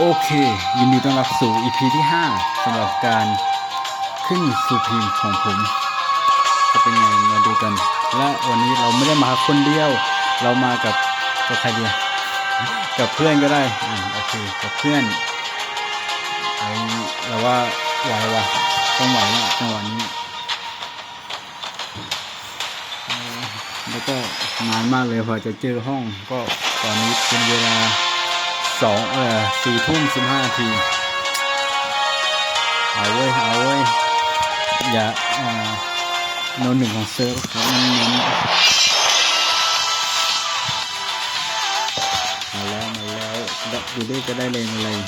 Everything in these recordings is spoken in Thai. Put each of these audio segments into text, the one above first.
โอเค ยินดีต้อนรับสู่ EP ที่ 5สำหรับการขึ้นสู่พีมของผม จะเป็นไงมาดูกัน และวันนี้เราไม่ได้มาคนเดียว เรามากับกับใครเดียวกับเพื่อนก็ได้อ่าโอเคกับเพื่อนไอเราว่าไหววะต้องไหวนะจังหวะนี้แล้วก็นานมากเลยพอจะเจอห้องก็ตอนนี้เป็นเวลา สองเออสี่ทุ่มสิบห้าที เอาเว้ย เอาเว้ย อย่าอ่าโนนหนึ่งของเซิร์ฟครับเน้นมาแล้ว มาแล้วดับดูด้ก็ได้เลยมาเลย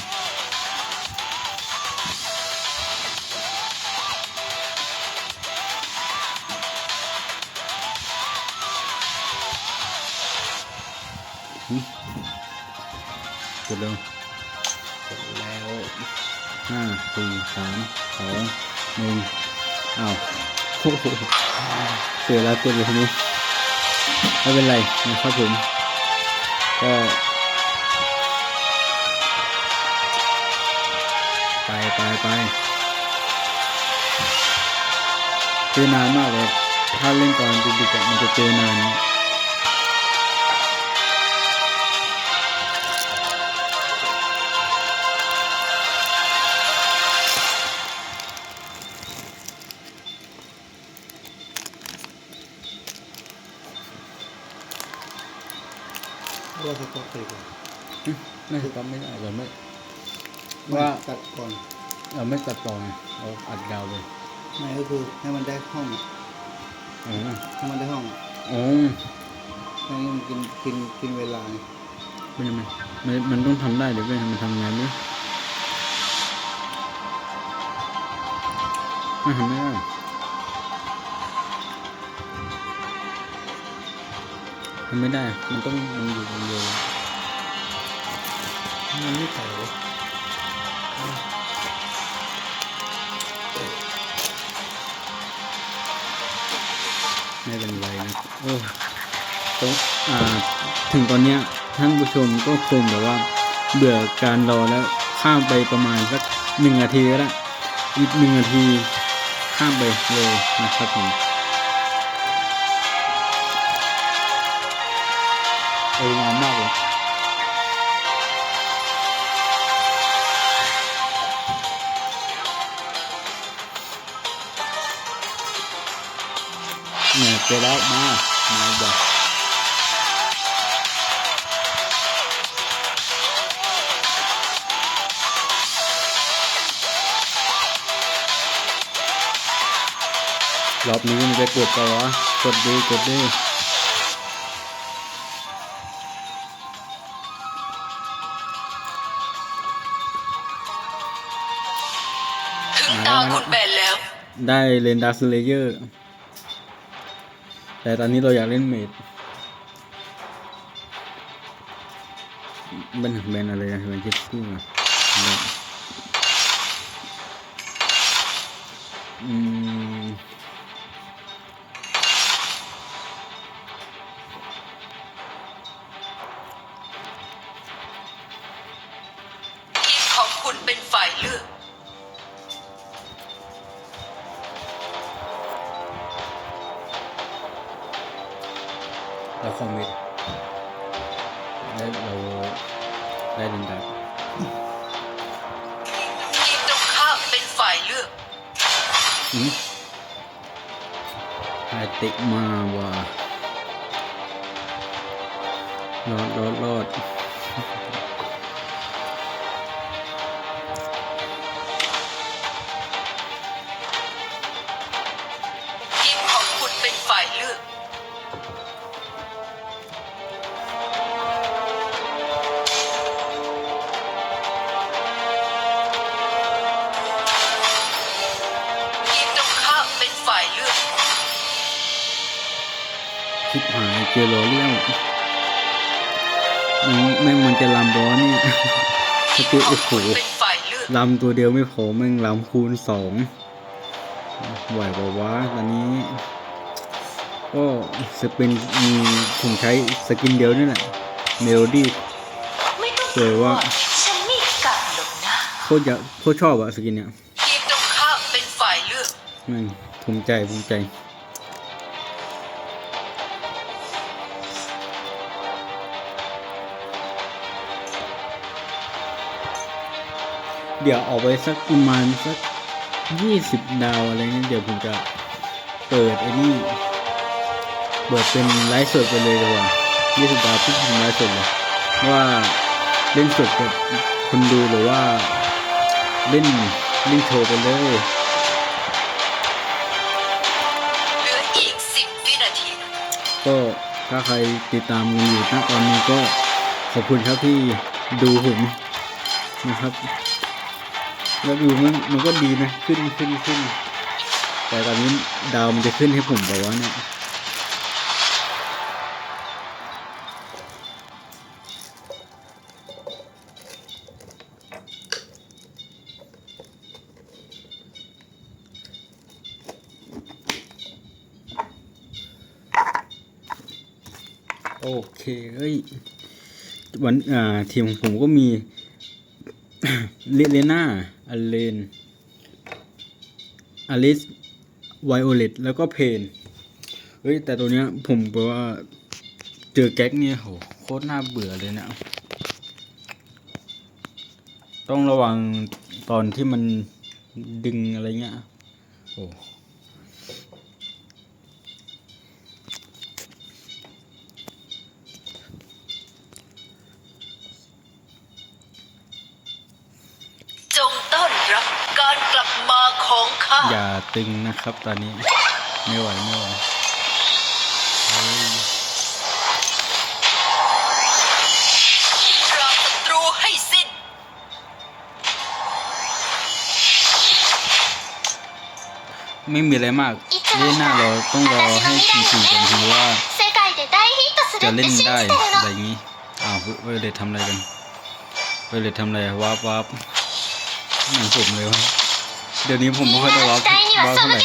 เร็วกดแล้วห้าสี่สามสองหนึ่งอ้าวโอ้โหเสียแล้วกดอยู่ทีนี้ไม่เป็นไรนะครับผมก็ไปไปไปเจอนานมากเลยถ้าเล่นก่อนดึกๆอะมันจะเจอนานว่า สต็อกเลยก่อนอืมไม่สต็อปไม่ได้เราไม่ว่าว่าตัดก่อนเราไม่ตัดต่อไงเราอัดยาวเลยไม่ก็คือให้มันได้ห้องอะอ๋อให้มันได้ห้องอะอ๋อไม่งั้นมันกินกินกินเวลาไงเป็นยังไงมันมันต้องทำได้เดี๋ยวไปมันทำไงไม่รู้มันทำไม่ได้ ทำไม่ได้ มันต้องมันอยู่คนเดียวมันไม่เก่าเลยไม่เป็นไรนะโอ้ต้องอ่า ถึงตอนเนี้ยท่านผู้ชมก็คงแบบว่า เบื่อการรอแล้วข้ามไปประมาณสักหนึ่งนาทีก็ได้อีกหนึ่งนาทีข้ามไปเลยนะครับผม เออนานมากเลยเนี่ยเจอแล้วมา มาบอกรอบนี้มันจะกดต่อวะกดดีกดดี ได้เลนดาร์สเลเยอร์ แต่ตอนนี้เราอยากเล่นเมดเป็นแบนอะไรนะแบนคิดคู่อะอืม จะลำบอเนี่ยสทีกิมลขอโอ้งโหคุณเป็นฝ่ายเลือกลำตัวเดียวไม่พอแม่งลำคูณสองไหวบอกว่าตอนนี้ ก็สปินมีผมใช้สกินเดียวนี่แหละเมโลดี้ไม่ต้องเจอว่าฉันมีกัดตรอยากโคตรชอบอะสกินเนี้ยทีมตรงข้ามเป็นฝ่ายเลือกแม่งภูมิใจภูมิใจ เดี๋ยวออกไปสักประมาณสักยี่สิบดาวอะไรเงี้ยเดี๋ยวผมจะเปิดไอ้นี่เปิดเป็นไลฟ์สดไปเลยดีกว่ายี่สิบดาวพี่ทำไลฟ์สดเลยว่าเล่นสดกับคนดูหรือว่าเล่นเล่นโชว์ไปเลยเหลืออีกสิบวินาทีก็ถ้าใครติดตามกันอยู่ณตอนนี้ก็ขอบคุณครับที่ดูผมนะครับ แล้วดูมันมันก็ดีนะขึ้นขึ้นขึ้นแต่ตอนนี้ดาวมันจะขึ้นให้ผมแบบว่าเนี่ยโอเคเอ้ยวันอ่าทีมของผมก็มี ลิเลน่าอเลนอลิสไวโอเลตแล้วก็เพน เฮ้ย แต่ตัวเนี้ยผมบอกว่า เจอแก๊กเนี่ยโหโคตรน่าเบื่อเลยเนะ ต้องระวังตอนที่มันดึงอะไรเงี้ยโอ้ จงต้อนรับการกลับมาของ จตึงนะครับ ตอนนี้ไม่ไหวไม่ไหวไม่มีอะไรมากเล่นหน้าเราต้องรอให้ทีมสี่กันถึงว่า จะเล่นได้อะไรอย่างนี้อ้าวเวเลตทำอะไรกันเวเลตทำอะไรวาร์ปวาร์ปหนผมเลยวะ เดี๋ยวนี้ผมไม่ค่อยได้รับบ้าเท่าไหร่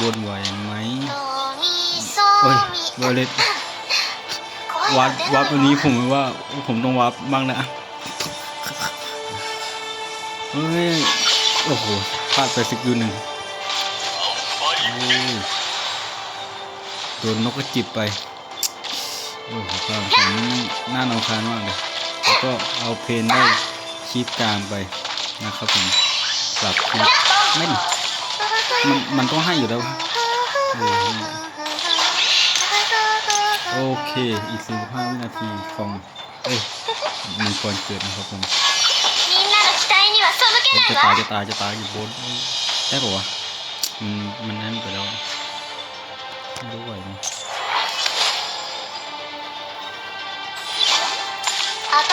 บนไหวไหมเฮ้ยบริเลตวัดวัดวันนี้ผมว่าผมต้องวัดบ้างนะเฮ้ยโอ้โหพลาดไปสิกยูหนึ่งโดนนกกระจิบไป โอ้โหความฝันน่าหนางคานมากเลยแล้วก็เอาเพนได้คีบกลางไปนะครับผมกลับคีบไม่มันมันต้องให้อยู่แล้วโอเคอีก45วินาทีของเอ้ยมีก่อนเกิดนะครับผมจะตายจะตายจะตายอยู่บนได้ปะวะมันมันนั่นไปแล้วไม่รู้ไหวไหม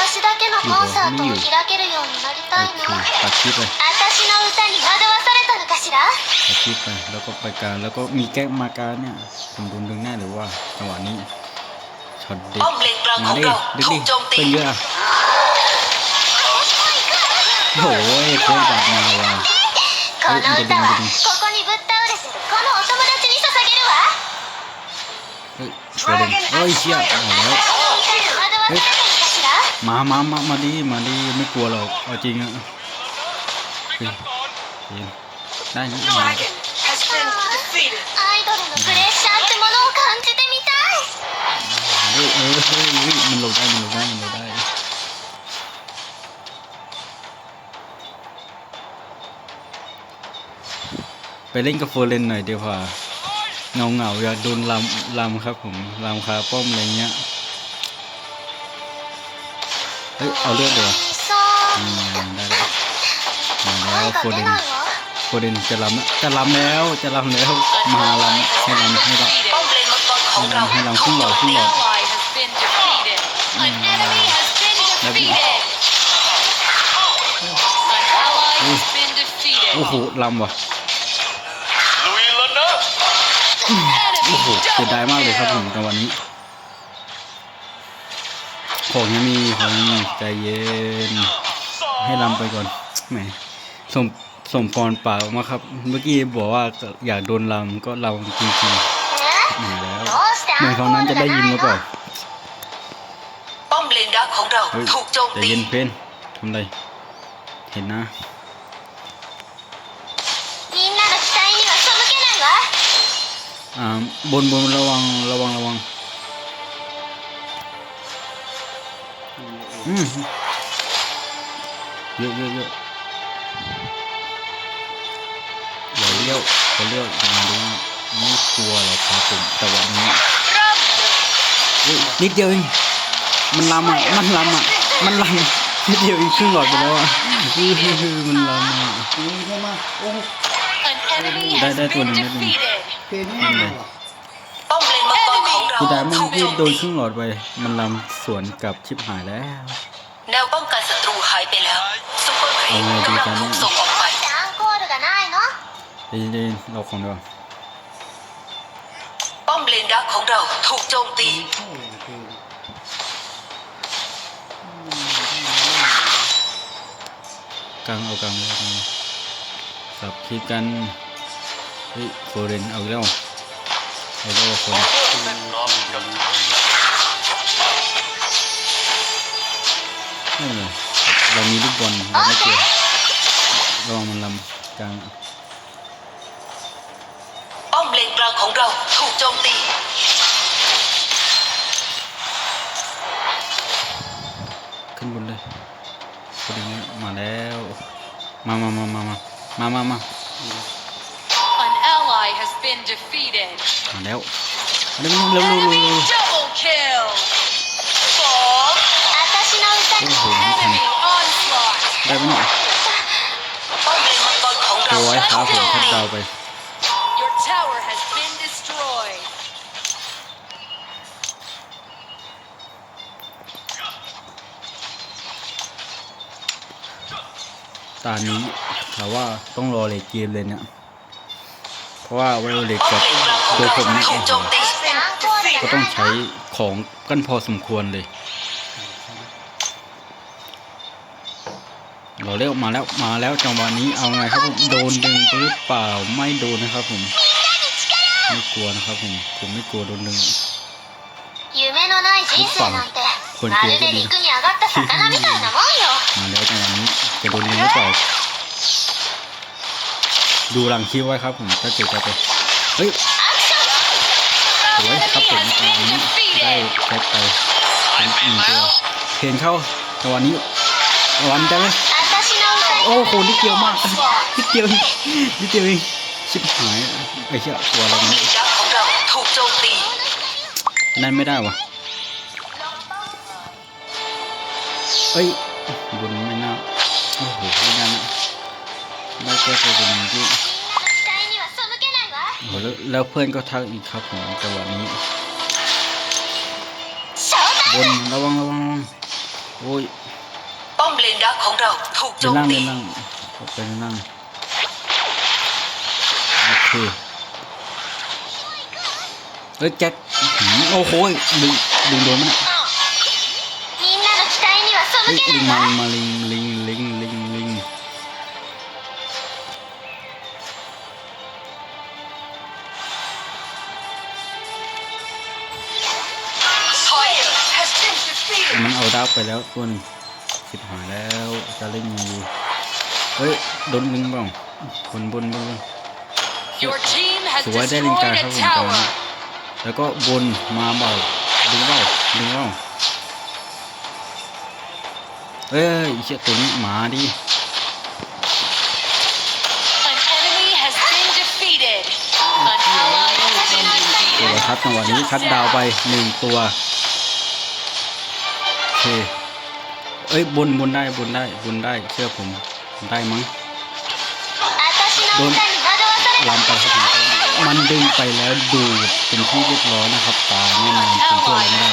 私だけのコンサートを開けるようになり โอ たい เค の ตัดคลิปไป 私の歌に惑わされたのかしら ตัดคลิปไปแล้วก็ไปกลารแล้วก็มีแก๊กมาการเนี่ยผมโดนดึงแน่หรือว่าจังหวะนี้ช็อตเด็ด ป้อมเลนกลางข มา อง ดิ เรา ดึก ถู ดิ กโจมตี เป็นเยอะอะโอ้โหโคตรบาดมาว่ะ この歌はここにぶっ倒れてるこのお友達に捧げるわ เฮ้ยเฮ้ยเฮ้ยเชี่ยเอาแล้ว みんな มามามามาดีมาดีไม่กลัวหรอกเอาจริงอะได้นะเเฮ้ยมันลงได้มันลงได้มันลงได้ไปเล่นกับโฟเรนหน่อยเดี๋ยวพอเงาเงาอยากโดนลามลามครับผมลามคาป้อมอะไรเงี้ย เฮ้ย เอาเลือดเดียวอืมได้แล้วแล้วโคดินโคดินจะลำนะจะลำแล้ว จะลำแล้ว มาลำให้ลำให้ลำให้ลำให้ลำขึ้นหลอขึ้นหลอดได้ดีโอ้โหลำว่ะโอ้โหเสียดายมากเลยครับผมในวันนี้ ของยังมีของยังมีใจเย็น ให้ลำไปก่อนแหมสมสมพรเปล่ามาครับ เมื่อกี้บอกว่าอยากโดนลำก็ลำจริงจรินื่อยแล้วเหมือนเขานั้นจะได้ยินหรือเปล่าป้อมเลนดับของเราถูกโจมตีเย็นเพนทำไรเห็นนะอ่าบนบนระวังระวังระวัง อืมเยอะเยอะเยอะอย่าเลี้ยวอย่าเลี้ยวมาดูไม่กลัวหรอกครับผมแต่วันนี้เฮ้ยนิดเดียวเองมันลำอะมันลำอะมันลำนิดเดียวเองครึ่งหลอดไปแล้วอะอื้อหือหือมันลำอะอันนี้ใช่ไหมโอ้โห An enemy ได้ has ได้ตัว been หนึ่งได้ตัวหนึ่ง กรของเรา กูได้เมื่อ ถูก กี้ โจม โดน ตี ครึ่งหลอดไป มันลำสวนกับชิบหายแล้ว แนวป้องกันศัตรูหายไปแล้วซุปเปอร์ครีป เอาไงดี กำลัง กัน ถูกส่งออกไป アンコールがないの เดี๋ยวเดี๋ยวเราของเดียว ป้อมเลนดักของเราถูกโจมตี ใช่อะเพลง กลางเอากลางเลยกลางเลยสับคีบกันเฮ้ยโฟเรนเอาอีกแล้ว เอาแล้วคนน้อมกับไม่เป็นไรเรามีลูกบอลเราไม่เกี่ยวระวังมันลำกลางป้อมเลนกลางของเราถูกโจมตีขึ้นบนเลยโฟเรนมาแล้ว มามามามามามามามา แล้วเร็วเร็วเร็วเร็วโอ้โหไม่ทัได้ไหมเนี่ยตัวไอ้ขาหัทับดาวไปตานี้แต่ว่าต้องรอเลทเกมเลยเนี่ย เพราะว่าไวโอเลตกับ ตัวผมก็ต้องใช้ของกันพอสมควรเลย เราเร็วมาแล้วมาแล้วจังหวะนี้เอาไงครับผมโดนดึงหรือเปล่าไม่โดนนะครับผม ไม่กลัวนะครับผมผมไม่กลัวโดนดึงหรือเปล่าคนกลัวก็ดีมาแล้วจังหวะนี้จะโดนดึงหรือเปล่าดูรังคิวไว้ครับผมถ้าเจอไปเฮ้ย อันนี้ได้ครบไปถึงอีกตัวเห็นเข้าจังวะนี้วันจ้ะนี้ไหมโอ้โหนี่เกียวมากนี่เกียวนี่เกียวเองชิบหายไอ้เหี้ยตัวอะไรนี่ถูกนั่นไม่ได้วะเอ้ยบนไม่น่าโอ้โหไม่น่านะได้แค่ตัวเดียที่โอ้แล้วเพื่อนก็ทักอีกครับผมจังหวะนี้ บนระวังระวังโอ้ยป้อมเลนดักของเราถูกโจมตีนั่งไปนั่งโอเคเฮ้ยแจ็คโอ้โหดึงดึงโดนมันดึงมามาลิงลิงลิงลิงลิง มันเอาดาวไปแล้วตัวหนึงสิบหายแล้วจะเล่นยังไงดีเฮ้ยโดนลิงบ้างบนบนบนบน Your team has สวยได้ลิง destroyed กา a ครับผมตอนนี้ tower. แล้วก็บนมาเบาดึงเบาดึงเบาเอ้ยไอ้เชี่ยตัวนี้หมาดิ An enemy has been defeated. An ally has been สวย defeated. ครับจังหวะนี้คัดดาวไปหนึ่งตัวโอ เค เอ้ยบุญบุญได้บุญได้บุญได้เชื่อผมได้มั้งโดนลามไปครับมันดึงไปแล้วดูเป็นที่เรียบร้อยนะครับตายแน่นอนคุช่วยไม่ได้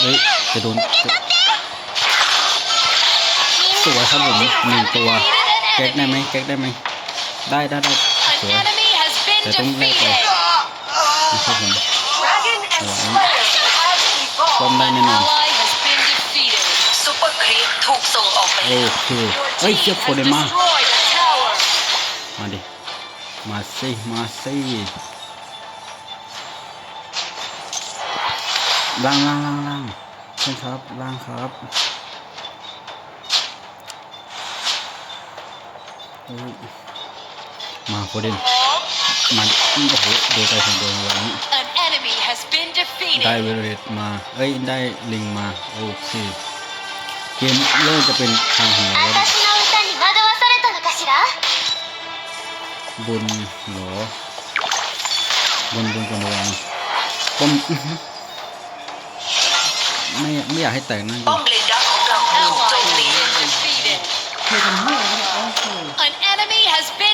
เฮ้ยจะโดนสวยครับผมหนึ่งตัวแก๊กได้ไหมแก๊กได้ไหมได้ได้ได้สวยแต่ต้องแลกไปนะครับผมสวย ป้อม evolved ได้ An แน่นอน ally has been defeated. ซุปเปอร์ครีปถูกส่งออกไปโอแล้วเค Your เฮ้ย team เชี่ย has โคเดมา destroyed a tower. มาดิมาสิมาสิล่างล่างล่างล่างเช่นครับล่างครับโอ้ยมาโคเดนมาโอ้โหโดนไปถึงโดนวันนี้ ได้เวเรตมา เอ้ย ได้ลิงมา โอเค เกมเริ่มจะเป็นทางของเรแล้วบนหรอบนบนกระดองผมไม่ไม่อยากให้แตกนั่นเ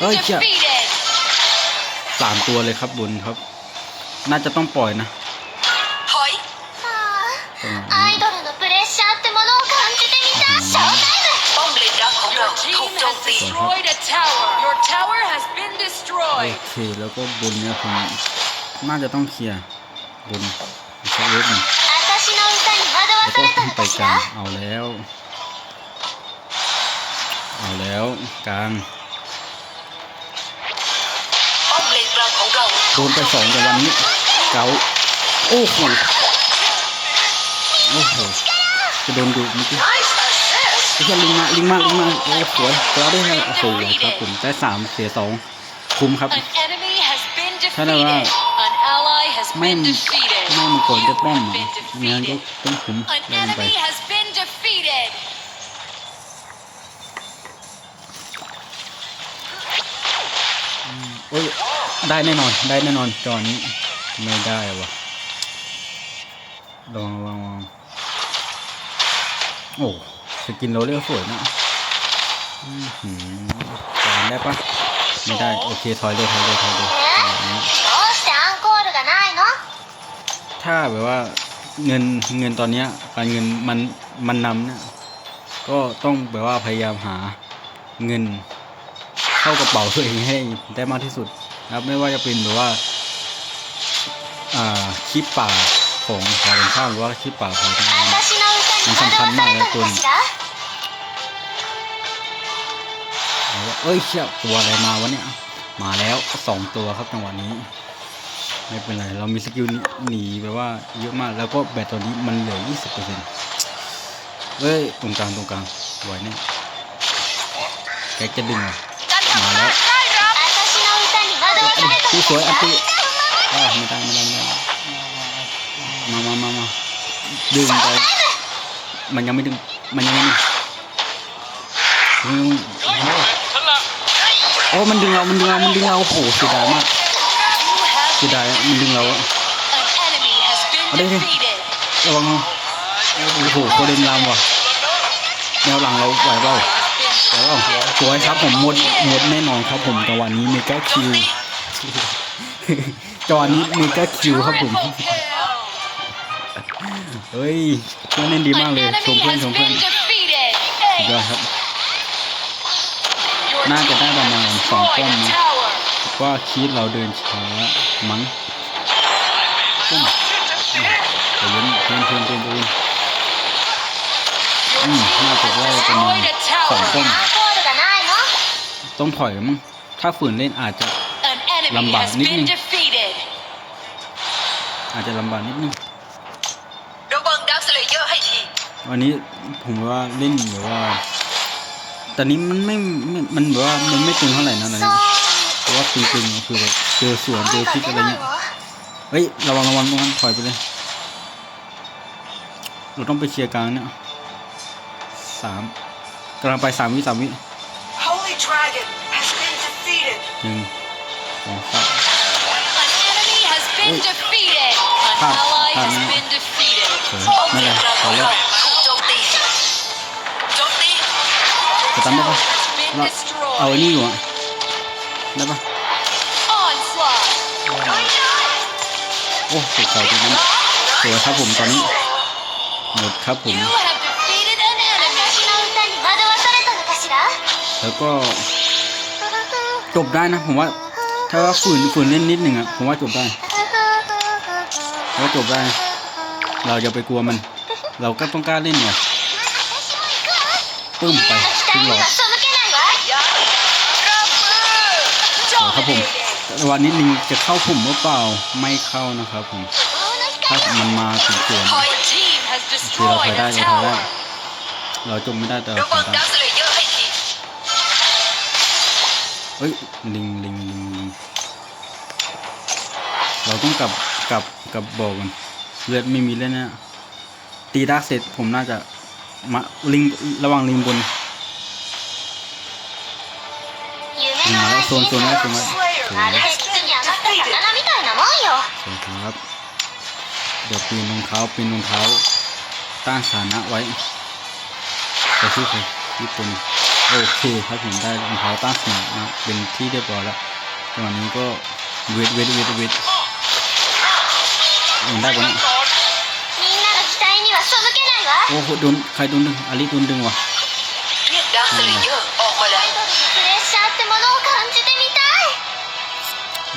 เอ้ยเจ้าสามตัวเลยครับบุญครับ น่าจะต้องปล่อยนะ tower. Your tower has been โอ destroyed. เค แล้วก็บนเนี่ยผมน่าจะต้องเคลียร์บนสักเล็กหนึ่ง 私の歌に惑 แล้ว わ ก็ された ขึ้น の ไป かし กลาง ら เอาแล้ว เอาแล้วกลาง ป้อมเลนกลางของเรา โดนไปสองแต่วันนี้ เกาโอ้โห โอ้โห จะโดนดูเมื่อกี้ Nice assist ไอ้ เหี้ยลิงมาลิงมาลิงมาโอ้สวยตัวได้ไงโอ้โหครับผมได้สามเสียสองคุ้มครับ An enemy has been ถ้าได้ว่า defeated. An ally has ไม่ been defeated. ไม่มันก่อนจะป้อม You อะ have งาน been ก็ defeated. ต้องคุ้ม An เล่นไป enemy has been defeated. โอ้ยได้แน่นอนได้แน่นอนจอนี้ไม่ได้วะลองลองลองโอ้ส จะกินโรเลอร์สวยนะตามได้ปะไม่ได้ โอเค ถอยเลยถอยเลยถอยเลยถ้าแบบว่าเงินเงินตอนเนี้ยการเงินมันมันนำเนี่ยก็ต้องแบบว่าพยายามหาเงินเข้ากระเป๋าตัวเองให้ได้มากที่สุดนะครับไม่ว่าจะเป็นหรือว่าคลิปป่าของฝ่ายตรงข้ามหรือว่าคลิปป่าของมันสำคัญมากนะตัวณ เอ้ยเชี่ยตัวอะไรมาวะเนี่ย มาแล้วสองตัวครับจังหวะนี้ ไม่เป็นไร เรามีสกิลหนีแปบว่าเยอะมากแล้วก็แบตตอนนี้มันเหลือยี่สิบเปอร์เซ็นเฮ้ย ตรงกลางตรงกลางไหวเนี่ยแกจะดึงมาแล้ดูสวยอัติไม่ได้ไม่ได้ไม่ได้มามามามาดึงไปมันยังไม่ดึงมันยังไม่ดึง อ้มันดึงเรา มันดึงเรา มันดึงเรา โอ้โหเสียดายมากเสียดายมันดึงเราอะ an enemy has been Ở đây đi. defeated. ระวังนะโอ้โหโคเดนลามว่ะแนวหลังเราไหวเปล่าไหวเปล่าสวยครับผมหมดหมดแน่นอนครับผมจังหวะนี้เมกาคิวจังหวะนี้เมกาคิวครับผมเฮ้ยเพื่อนเล่นดีมากเลยชมเพื่อนชมเพื่อนสุดยอดครับ น่าจะได้ประมาณสองต้อมนะว่าคิดเราเดินช้ามั้งป้อมแต่ยันเพิ่มเพิ่มเพิ่มเพิ่มอืมน่าจะได้ประมาณสองต้อมต้องถอยมั้งถ้าฝืนเล่นอาจจะลำบากนิดนึงอาจจะลำบากนิดนึงงวันนี้ผมว่าเล่นหรือว่า แต่นี้มันไม่ มันแบบว่ามันไม่ตึงเท่าไหร่นะนะเพราะว่าตึงๆคือแบบเจอสวนเจอพิษอะไรเงี้ย เฮ้ยระวังระวังระวังถอยไปเลย เราต้องไปเคลียร์กลางเนี่ยสามกำลังไปสามวิสามวิหนึ่งสองสามข้ามข้ามนี่นั่ขอเลิก จะทำได้ปะเอาไอ้นี่อยู่อะได้ปะโอ้สุดใจริงนั้สวยครับผมตอนนี้หมดครับผมแล้วก็จบได้นะผมว่า ถ้าว่าฝืนฝืนเล่นนิดหนึ่งอะผมว่าจบได้ว่าจบได้ เราอย่าไปกลัวมัน เราก็ต้องกล้าเล่นเนี่ยปึ้มไป ครึ่งหอขอครับผมวันนี้ลิงจะเข้าผมหรือเปล่าไม่เข้านะครับผมถ้ามันมาถึงส่วนคือเราถอยได้เราถอยได้เราจมไม่ได้แต่เฮ้ยลิงลิงลิงเราต้องกลับกลับกลับบอกกันเลือดไม่มีแล่นนะตีดักเสร็จผมน่าจะมาลิงระวังลิงบน มาแล้วโซนโซนแล้วโซนแล้วโซนครับ เดี๋ยวปีนรองเท้าปีนรองเท้าตั้งสถานะไว้ไปที่ใครญี่ปุ่นโอเคครับผมได้รองเท้าตั้งสถานะเป็นที่เรียบร้อยแล้วตอนนี้ก็เวทเวทเวทเวทยังได้ปะเนี่ยโอ้โหโดนใครโดนดึงอาลีโดนดึงวะ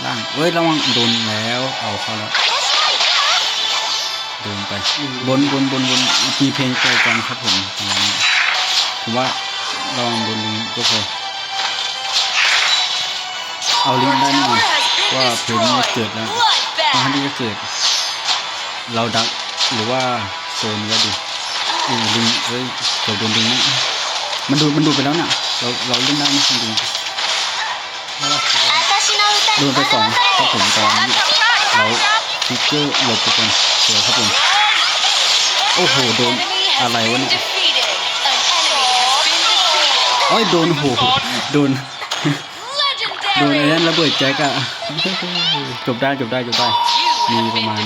ล่างเฮ้ยระวังโดนแล้วเอาเขาแล้วโดนไปบนบนบนบนมีเพลงใจกันครับผมผมว่าระวังบนนี้ก็พอเอาลิงได้มาว่าเพลงนี้เกิดแล้วมาที่จะเกิด เราดักหรือว่าโซนก็ดีอีลิงเฮ้ยเกิดโดนลิงมันดูมันดูไปแล้วน่ะ เราเราเล่นได้ไหมลิง ดูไปสองครับผมตอนเราฟิกเกอร์หลบไปก่อนเสียครับผม โอ้โห โดนอะไรวะเนี่ยโอ้ยโดนโหโดนโดนไอ้นั่นระเบิดแจ็คอะจบได้จบได้จบได้ มีประมาณ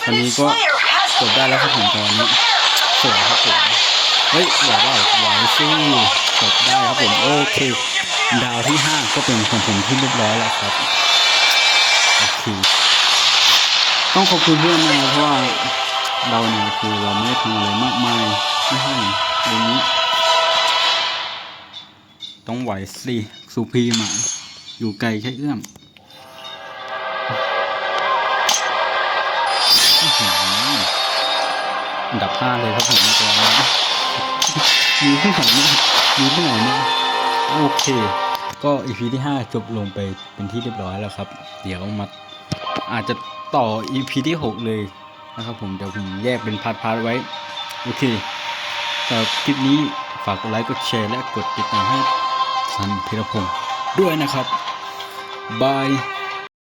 ตอนนี้ก็จบได้แล้วครับผมตอนนี้สวยครับผมเฮ้ยอย่าว่าไวซี่จบได้ครับผมโอเค ดาวที่ห้าก็เป็นของผมที่เรียบร้อยแล้วครับโอเคต้องขอบคุณเพื่อนมากเพราะว่าเราเนี่ยคือเราไม่ได้ทำอะไรมากมายไม่ใช่เรื่องนี้ ต้องไหวสิสุพีมาอยู่ไกลแค่เอื้อมอื้อหืออันดับห้าเลยครับผมตัวนี้มีที่ไหนเนี่ยมีที่ไหนเนี่ย โอเค ก็อีพีที่ห้าจบลงไปเป็นที่เรียบร้อยแล้วครับ เดี๋ยวมาอาจจะต่ออีพีที่หกเลยนะครับผมเดี๋ยวผมแยกเป็นพาร์ทๆไว้ โอเคสำหรับคลิปนี้ฝากกดไลค์กดแชร์และกดติดตามให้สันพิรพงศ์ด้วยนะครับบาย